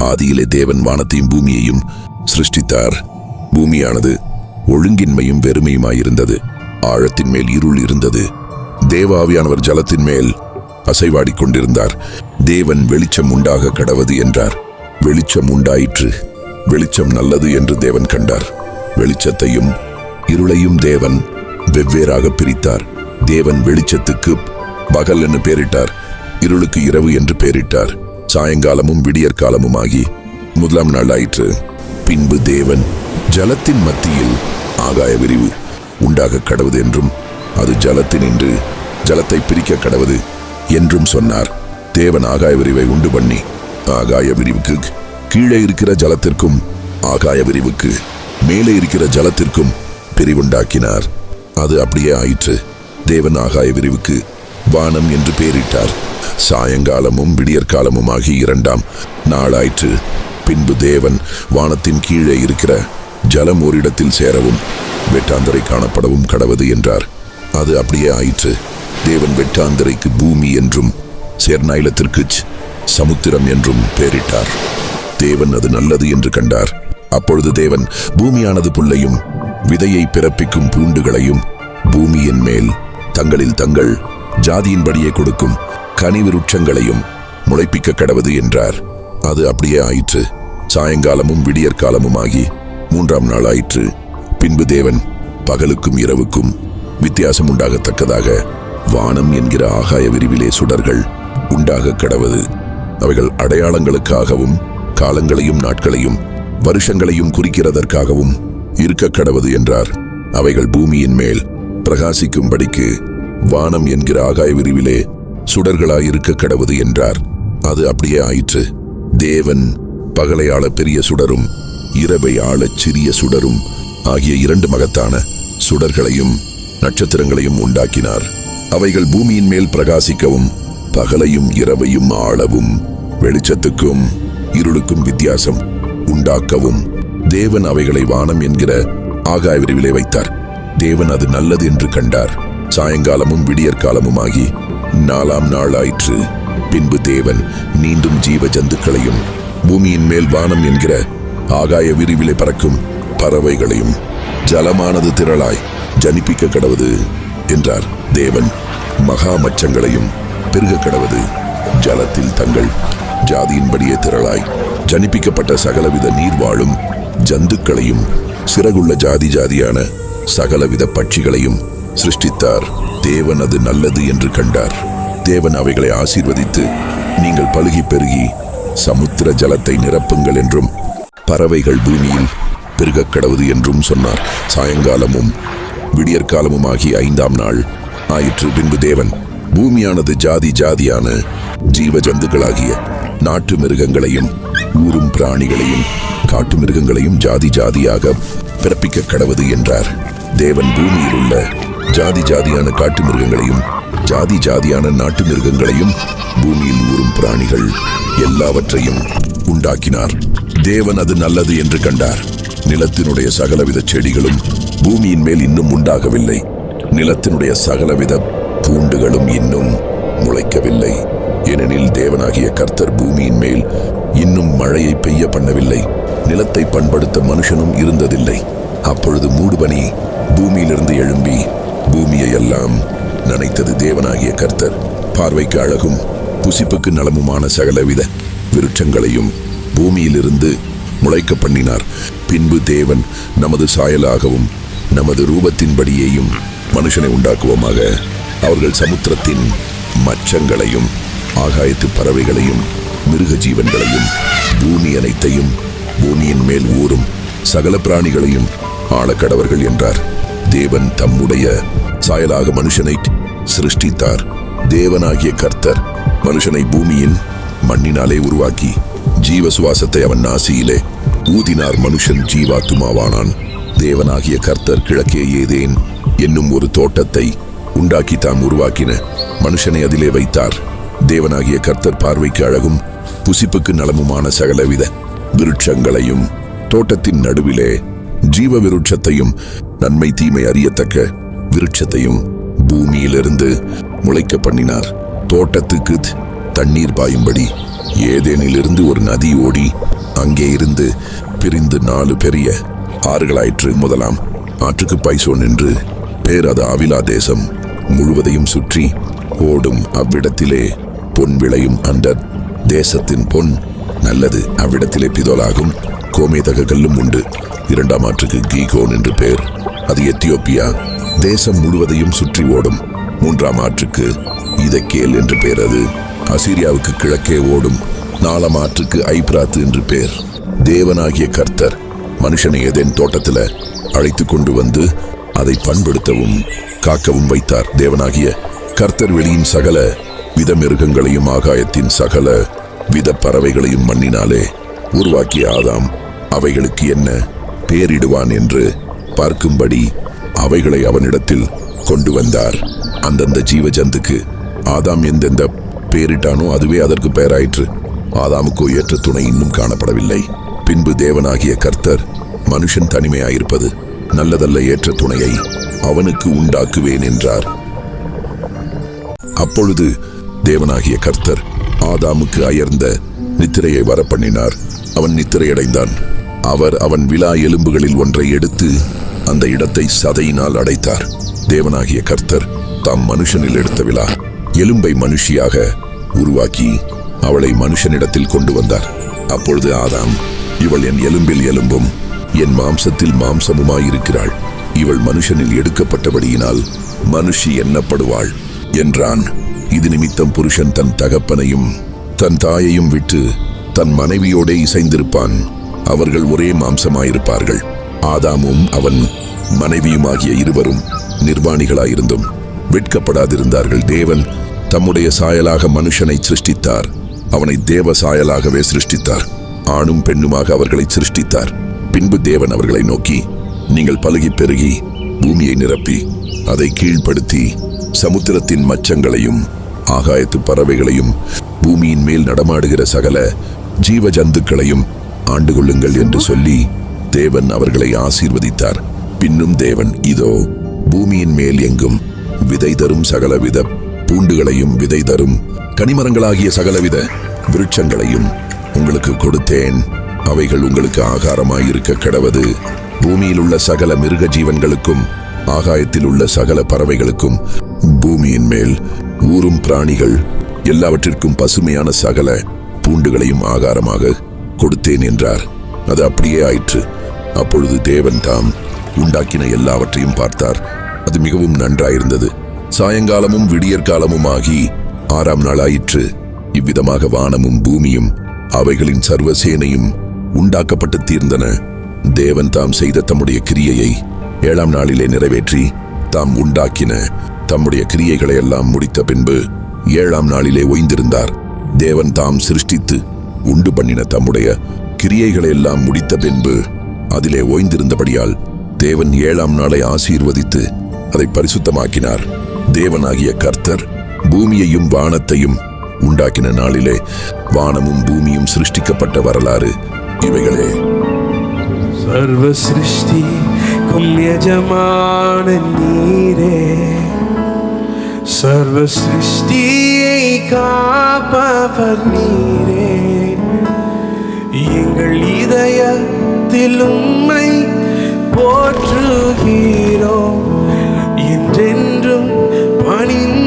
ஆதியிலே தேவன் வானத்தையும் பூமியையும் சிருஷ்டித்தார். பூமியானது ஒழுங்கின்மையும் வெறுமையுமாயிருந்தது. ஆழத்தின் மேல் இருள் இருந்தது. தேவாவியானவர் ஜலத்தின் மேல் அசைவாடி கொண்டிருந்தார் தேவன் வெளிச்சம் உண்டாக கடவது என்றார். வெளிச்சம் உண்டாயிற்று. வெளிச்சம் நல்லது என்று தேவன் கண்டார். வெளிச்சத்தையும் இருளையும் தேவன் வெவ்வேறாக பிரித்தார். தேவன் வெளிச்சத்துக்கு பகல் என்று பெயரிட்டார் இருளுக்கு இரவு என்று பெயரிட்டார் சாயங்காலமும் விடியற்காலமுமாகி முதலாம் நாள் ஆயிற்று பின்பு தேவன் ஜலத்தின் மத்தியில் ஆகாய விரிவு உண்டாக கடவுது என்றும் அது ஜலத்தினின்று ஜலத்தை பிரிக்க கடவுது என்றும் சொன்னார். தேவன் ஆகாய விரிவை உண்டு பண்ணி ஆகாய விரிவுக்கு கீழே இருக்கிற ஜலத்திற்கும் ஆகாய விரிவுக்கு மேலே இருக்கிற ஜலத்திற்கும் பிரிவுண்டாக்கினார். அது அப்படியே ஆயிற்று. தேவன் ஆகாய விரிவுக்கு வானம் என்று பெயரிட்டார் சாயங்காலமும் விடியற்காலமும் ஆகி இரண்டாம் நாளாயிற்று. பின்பு தேவன் வானத்தின் கீழே இருக்கிற ஜலம் ஓரிடத்தில் சேரவும் வெட்டாந்தரை காணப்படவும் கடவது என்றார். அது அப்படியே ஆயிற்று. தேவன் வெட்டாந்தரைக்கு பூமி என்றும் சேர்நாயிலத்திற்கு சமுத்திரம் என்றும் பெயரிட்டார் தேவன் அது நல்லது என்று கண்டார். அப்பொழுது தேவன் பூமியானது புல்லையும் விதையை பிறப்பிக்கும் பூண்டுகளையும் பூமியின் மேல் தங்களில் தங்கள் ஜாதியின்படியே கொடுக்கும் கனிவிருட்சங்களையும் முளைப்பிக்க கடவது என்றார். அது அப்படியே ஆயிற்று. சாயங்காலமும் விடியற்காலமும் ஆகி மூன்றாம் நாள் ஆயிற்று. பின்பு தேவன் பகலுக்கும் இரவுக்கும் வித்தியாசம் உண்டாகத்தக்கதாக வானம் என்கிற ஆகாய விரிவிலே சுடர்கள் உண்டாக கடவது. அவைகள் அடையாளங்களுக்காகவும் காலங்களையும் நாட்களையும் வருஷங்களையும் குறிக்கிறதற்காகவும் இருக்க கடவது என்றார். அவைகள் பூமியின் மேல் பிரகாசிக்கும்படிக்கு வானம் என்கிற ஆகாய விரிவிலே சுடர்களாயிருக்க கடவுது என்றார். அது அப்படியே ஆயிற்று. தேவன் பகலை ஆள பெரிய சுடரும் இரவை ஆளச் சிறிய சுடரும் ஆகிய இரண்டு மகத்தான சுடர்களையும் நட்சத்திரங்களையும் உண்டாக்கினார். அவைகள் பூமியின் மேல் பிரகாசிக்கவும் பகலையும் இரவையும் ஆளவும் வெளிச்சத்துக்கும் இருளுக்கும் வித்தியாசம் உண்டாக்கவும் தேவன் அவைகளை வானம் என்கிற ஆகாய விரிவிலே வைத்தார். தேவன் அது நல்லது என்று கண்டார். சாயங்காலமும் விடியற்காலமுமாகி நாலாம் நாளாயிற்று. பின்பு தேவன் மீண்டும் ஜீவ ஜந்துக்களையும் பூமியின் மேல் வானம் என்கிற ஆகாய விரிவிலே பறக்கும் பறவைகளையும் ஜலமானது திரளாய் ஜனிப்பிக்க கடவது என்றார். தேவன் மகா மச்சங்களையும் பெருக கடவது. ஜலத்தில் தங்கள் ஜாதியின்படியே திரளாய் ஜனிப்பிக்கப்பட்ட சகலவித நீர் வாழும் ஜந்துக்களையும் சிறகுள்ள ஜாதி ஜாதியான சகலவித பட்சிகளையும் சிருஷ்டித்தார். தேவன் அது நல்லது என்று கண்டார். தேவன் அவைகளை ஆசீர்வதித்து நீங்கள் பழுகி பெருகி சமுத்திர ஜலத்தை நிரப்புங்கள் என்றும் பறவைகள் பூமியில் பெருகக் கடவுது என்றும் சொன்னார். சாயங்காலமும் விடியற்காலமும் ஆகிய ஐந்தாம் நாள் ஆயிற்று. பின்பு தேவன் பூமியானது ஜாதி ஜாதியான ஜீவ ஜந்துக்களாகிய நாட்டு மிருகங்களையும் ஊரும் பிராணிகளையும் காட்டு மிருகங்களையும் ஜாதி ஜாதியாக பிறப்பிக்க கடவுது என்றார். தேவன் பூமியில் உள்ள ஜாதி ஜாதியான காட்டு மிருகங்களையும் ஜாதி ஜாதியான நாட்டு மிருகங்களையும் பூமியில் ஊறும் பிராணிகள் எல்லாவற்றையும் உண்டாக்கினார். தேவன் அது நல்லது என்று கண்டார். நிலத்தினுடைய சகலவித செடிகளும் பூமியின் மேல் இன்னும் உண்டாகவில்லை. நிலத்தினுடைய சகலவித பூண்டுகளும் இன்னும் முளைக்கவில்லை. ஏனெனில் தேவனாகிய கர்த்தர் பூமியின் மேல் இன்னும் மழையை பெய்ய பண்ணவில்லை. நிலத்தை பண்படுத்த மனுஷனும் இருந்ததில்லை. அப்பொழுது மூடுபனி பூமியிலிருந்து எழும்பி பூமியை எல்லாம் நனைத்தது தேவனாகிய கர்த்தர். பார்வைக்கு அழகும் புசிப்புக்கு நலமுமான சகலவித விருட்சங்களையும் பூமியிலிருந்து முளைக்க பண்ணினார். பின்பு தேவன் நமது சாயலாகவும் நமது ரூபத்தின்படியேயும் மனுஷனை உண்டாக்குவோமாக. அவர்கள் சமுத்திரத்தின் மச்சங்களையும் ஆகாயத்து பறவைகளையும் மிருக ஜீவன்களையும் பூமி அனைத்தையும் பூமியின் மேல் ஊறும் சகல பிராணிகளையும் ஆளக்கடவர்கள் என்றார். தேவன் தம்முடைய சாயலாக மனுஷனை சிருஷ்டித்தார். தேவனாகிய கர்த்தர் மனுஷனை பூமியின் மண்ணினாலே உருவாக்கி ஜீவ சுவாசத்தை அவன் நாசியிலே ஊதினார் மனுஷன் ஜீவாத்துமாவானான் தேவனாகிய கர்த்தர் கிழக்கே ஏதேன் என்னும் ஒரு தோட்டத்தை உண்டாக்கி தாம் உருவாக்கின மனுஷனை அதிலே வைத்தார். தேவனாகிய கர்த்தர் பார்வைக்கு அழகும் புசிப்புக்கு நலமுமான சகலவித விருட்சங்களையும் தோட்டத்தின் நடுவிலே ஜீவ விருட்சத்தையும் நன்மை தீமை அறியத்தக்க விருட்சத்தையும் பூமியிலிருந்து முளைக்க பண்ணினார். தோட்டத்துக்கு தண்ணீர் பாயும்படி ஏதேனிலிருந்து ஒரு நதி ஓடி அங்கே இருந்து பிரிந்து நாலு பெரிய ஆறுகளாயிற்று. முதலாம் ஆற்றுக்கு பைசோன் என்று பேர் அது அவிலா தேசம் முழுவதையும் சுற்றி ஓடும் அவ்விடத்திலே பொன் விளையும் அந்த தேசத்தின் பொன் நல்லது அவ்விடத்திலே பிதோலாகும். கோமேதக கல்லும் உண்டு. இரண்டாம் ஆற்றுக்கு கீகோன் என்று பெயர் அது எத்தியோப்பியா தேசம் முழுவதையும் சுற்றி ஓடும். மூன்றாம் ஆற்றுக்கு இதக்கேல் என்று பெயர் அது. அசீரியாவுக்கு கிழக்கே ஓடும். நாலாம் ஆற்றுக்கு ஐப்ராத்து என்று பேர். தேவனாகிய கர்த்தர் மனுஷனை ஏதேன் தோட்டத்தில் அழைத்து கொண்டு வந்து அதை பண்படுத்தவும் காக்கவும் வைத்தார். தேவனாகிய கர்த்தர் வெளியின் சகல வித மிருகங்களையும் ஆகாயத்தின் சகல வித பறவைகளையும் மண்ணினாலே உருவாக்கிய ஆதாம். அவைகளுக்கு என்ன பேரிடுவான் என்று பார்க்கும்படி அவைகளை அவனிடத்தில் கொண்டு வந்தார். அந்தந்த ஜீவ ஜந்துக்கு ஆதாம் எந்தெந்த பேரிட்டானோ அதுவே அதற்கு பெயராயிற்று. ஆதாமுக்கோ ஏற்ற துணை இன்னும் காணப்படவில்லை. பின்பு தேவனாகிய கர்த்தர் மனுஷன் தனிமையாயிருப்பது நல்லதல்ல ஏற்ற துணையை அவனுக்கு உண்டாக்குவேன் என்றார். அப்பொழுது தேவனாகிய கர்த்தர் ஆதாமுக்கு அயர்ந்த நித்திரையை வரப்பண்ணினார். அவன் நித்திரையடைந்தான். அவர் அவன் விழா எலும்புகளில் ஒன்றை எடுத்து அந்த இடத்தை சதையினால் அடைத்தார். தேவனாகிய கர்த்தர் தாம் மனுஷனில் எடுத்த விழா. எலும்பை மனுஷியாக உருவாக்கி அவளை மனுஷனிடத்தில் கொண்டு வந்தார். அப்பொழுது ஆதாம் இவள் என் எலும்பில் எலும்பும் என் மாம்சத்தில் மாம்சமுமாயிருக்கிறாள் இவள் மனுஷனில் எடுக்கப்பட்டபடியினால் மனுஷி எண்ணப்படுவாள் என்றான். இது நிமித்தம் புருஷன் தன் தகப்பனையும் தன் தாயையும் விட்டு தன் மனைவியோடே இசைந்திருப்பான். அவர்கள் ஒரே மாம்சமாயிருப்பார்கள். ஆதாமும் அவன் மனைவியுமாகிய இருவரும் நிர்வாணிகளாயிருந்தும் வெட்கப்படாதிருந்தார்கள். தேவன் தம்முடைய சாயலாக மனுஷனை சிருஷ்டித்தார். அவனை தேவ சாயலாகவே சிருஷ்டித்தார். ஆணும் பெண்ணுமாக அவர்களை சிருஷ்டித்தார். பின்பு தேவன் அவர்களை நோக்கி நீங்கள் பழுகி பெருகி பூமியை நிரப்பி அதை கீழ்ப்படுத்தி சமுத்திரத்தின் மச்சங்களையும் ஆகாயத்து பறவைகளையும் பூமியின் மேல் நடமாடுகிற சகல ஜீவ ஜந்துக்களையும் ஆண்டு கொள்ளுங்கள் என்று சொல்லி தேவன் அவர்களை ஆசீர்வதித்தார். பின்னும் தேவன் இதோ பூமியின் மேல் எங்கும் விதை தரும் சகலவித பூண்டுகளையும் விதை தரும் கனிமரங்களாகிய சகலவித விருட்சங்களையும் உங்களுக்கு கொடுத்தேன். அவைகள் உங்களுக்கு ஆகாரமாயிருக்க கடவது. பூமியில் உள்ள சகல மிருக ஜீவன்களுக்கும் ஆகாயத்தில் உள்ள சகல பறவைகளுக்கும் பூமியின் மேல் ஊறும் பிராணிகள் எல்லாவற்றிற்கும் பசுமையான சகல பூண்டுகளையும் ஆகாரமாக கொடுத்தேன் என்றார். அது அப்படியே ஆயிற்று. அப்பொழுது தேவன் தாம் உண்டாக்கின எல்லாவற்றையும் பார்த்தார். அது மிகவும் நன்றாயிருந்தது. சாயங்காலமும் விடியற்காலமும் ஆகி ஆறாம் நாளாயிற்று. இவ்விதமாக வானமும் பூமியும் அவைகளின் சர்வசேனையும் உண்டாக்கப்பட்டு தீர்ந்தன. தேவன் தாம் செய்த தம்முடைய கிரியையை ஏழாம் நாளிலே நிறைவேற்றி தாம் உண்டாக்கின தம்முடைய கிரியைகளை எல்லாம் முடித்த பின்பு ஏழாம் நாளிலே ஓய்ந்திருந்தார் தேவன் தாம் சிருஷ்டித்து உண்டு பண்ணின தம்முடைய கிரியைகளை எல்லாம் முடித்த பின்பு அதிலே ஓய்ந்திருந்தபடியால் தேவன் ஏழாம் நாளை ஆசீர்வதித்து அதை பரிசுத்தமாக்கினார். தேவனாகிய கர்த்தர் பூமியையும் வானத்தையும் உண்டாக்கின நாளிலே வானமும் பூமியும் சிருஷ்டிக்கப்பட்ட வரலாறு இவைகளே. சர்வ சிருஷ்டி நீரே. சர்வ சிருஷ்டியை காப்பவர் நீரே. எங்கள் மனதில் உம்மை போற்றுகிறோம். என்றென்றும் பணிந்து